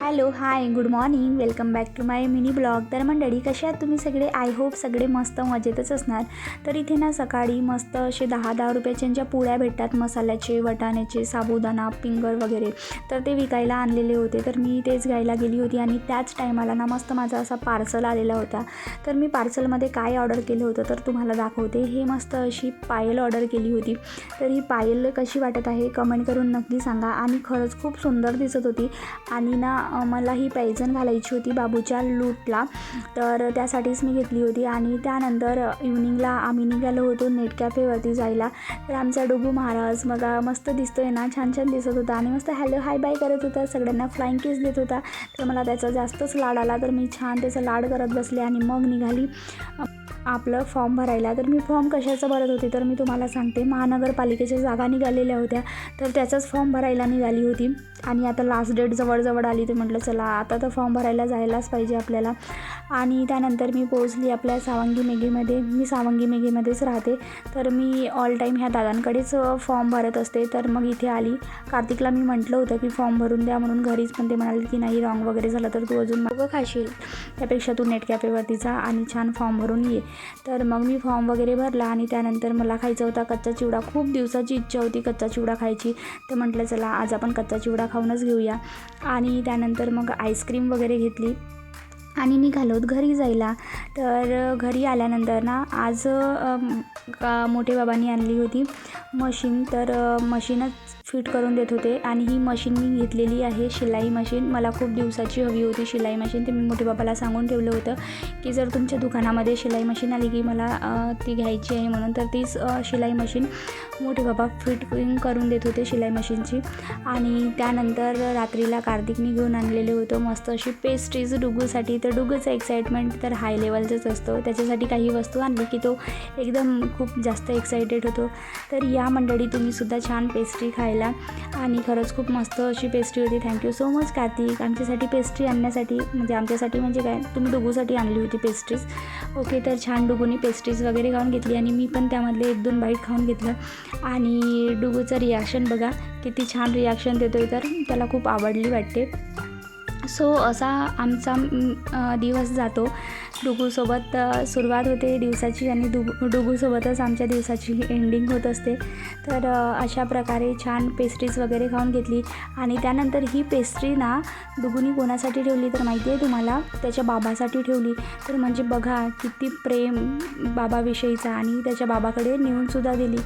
Hello hi good morning. Welcome back to my mini blog. तर मंडळी कशा आहात तुम्ही सगळे? आय होप सगळे मस्त मजेतच असणार. तर इथे ना सकाळी मस्त असे दहा दहा रुपयाच्या ज्या पोळ्या भेटतात मसाल्याचे वटाण्याचे साबुदाणा पिंगर वगैरे तर ते विकायला आणलेले होते. तर मी तेच घ्यायला गेली होती आणि त्याच टायमाला ना मस्त माझा असा पार्सल आलेला होता. तर मी पार्सलमध्ये काय ऑर्डर केलं होतं तर तुम्हाला दाखवते. हे मस्त अशी पायल ऑर्डर केली होती. तर ही पायल कशी वाटत आहे कमेंट करून नक्की सांगा. आणि खरंच खूप सुंदर दिसत होती. आणि ना मला ही पैजण घालायची होती बाबूच्या लूटला. तर त्यासाठीच मी घेतली होती आणि त्यानंतर इव्हनिंगला आम्ही निघालो होतो नेट कॅफेवरती जायला. तर आमचा डुबू महाराज मग मस्त दिसतोय ना छान छान दिसत होता आणि मस्त हॅलो हाय बाय करत होता. सगळ्यांना फ्लाईंग किस देत होता. तर मला त्याचा जास्तच लाड आला. तर मी छान त्याचा लाड करत बसले आणि मग निघाली. आपलं फॉर्म भरायला. तर मी फॉर्म कशाचं भरत होते तर मी तुम्हाला सांगते. महानगरपालिकेच्या जागा निघालेल्या होत्या. तर त्याचाच फॉर्म भरायला निघाली होती. आणि आता लास्ट डेट जवळजवळ आली. ते म्हटलं चला आता तर फॉर्म भरायला जायलाच पाहिजे आपल्याला. आणि त्यानंतर मी पोहोचली आपल्या सावंगी मेघेमध्ये. मी सावंगी मेघेमध्येच राहते. तर मी ऑल टाईम ह्या दादांकडेच फॉर्म भरत असते. तर मग इथे आली. कार्तिकला मी म्हटलं होतं की फॉर्म भरून द्या म्हणून घरीच पण ते म्हणाले की नाही रॉंग वगैरे झालं तर तू अजून मग खाशील. त्यापेक्षा तू नेट कॅफेवरती जा आणि छान फॉर्म भरून ये. तर मग मी फॉर्म वगैरे भरला आणि त्यानंतर मला खायचा होता कच्चा चिवडा. खूप दिवसाची इच्छा होती कच्चा चिवडा खायची. तर म्हटलं चला आज आपण कच्चा चिवडा खाऊनच घेऊया. आणि त्यानंतर मग आईस्क्रीम वगैरे घेतली. आणि निघालोत घरी जायला. तर घरी आल्यानंतर ना आज का मोठे बाबांनी आणली होती मशीन. तर मशीनच फिट करून देत होते आणि ही मशीन मी घेतलेली आहे शिलाई मशीन मला खूप दिवसाची हवी होती शिलाई मशीन ते मी मोठे बाबाला सांगून ठेवलं होतं की जर तुमच्या दुकानामध्ये शिलाई मशीन आली की मला ती घ्यायची आहे म्हणून तर तीच शिलाई मशीन मोठे बाबा फिटिंग करून देत होते शिलाई मशीनची आणि त्यानंतर रात्रीला कार्तिकनी घेऊन आणलेलं होतं मस्त अशी पेस्ट्रीज डुगूसाठी. तर डुगूचं एक्साइटमेंट तर हाय लेवलचंच असतं. त्याच्यासाठी काही वस्तू आणली की तो एकदम खूप जास्त एक्सायटेड होतो. तर या मंडळी तुम्हीसुद्धा छान पेस्ट्री खायला आणि खरंच खूप मस्त अशी पेस्ट्री होती. थँक्यू सो मच कार्तिक आमच्यासाठी पेस्ट्री आणण्यासाठी म्हणजे आमच्यासाठी म्हणजे काय? तुम्ही डुगूसाठी आणली होती पेस्ट्रीज ओके तर छान डुगूनी पेस्ट्रीज वगैरे खाऊन घेतली आणि मी पण त्यामधले एक दोन बाईट खाऊन घेतलं. आणि डुगूचं रिॲक्शन बघा किती छान रिॲक्शन देतोय तर. त्याला खूप आवडली वाटते. सो असा आमचा दिवस जातो. डुगूसोबत सुरुवात होते दिवसाची आणि डुगू डुगूसोबतच आमच्या दिवसाची एंडिंग होत असते. तर अशा प्रकारे छान पेस्ट्रीज वगैरे खाऊन घेतली. आणि त्यानंतर ही पेस्ट्री ना डुगूनी कोणासाठी ठेवली तर माहिती आहे तुम्हाला? त्याच्या बाबासाठी ठेवली. तर म्हणजे बघा किती प्रेम बाबाविषयीचा आणि त्याच्या बाबाकडे नेऊनसुद्धा दिली.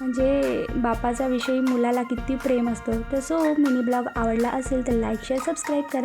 म्हणजे बापाचा विषयी मुलाला किती प्रेम असतं. तर सो मिनी ब्लॉग आवडला असेल तर लाईक शेअर सबस्क्राईब करा.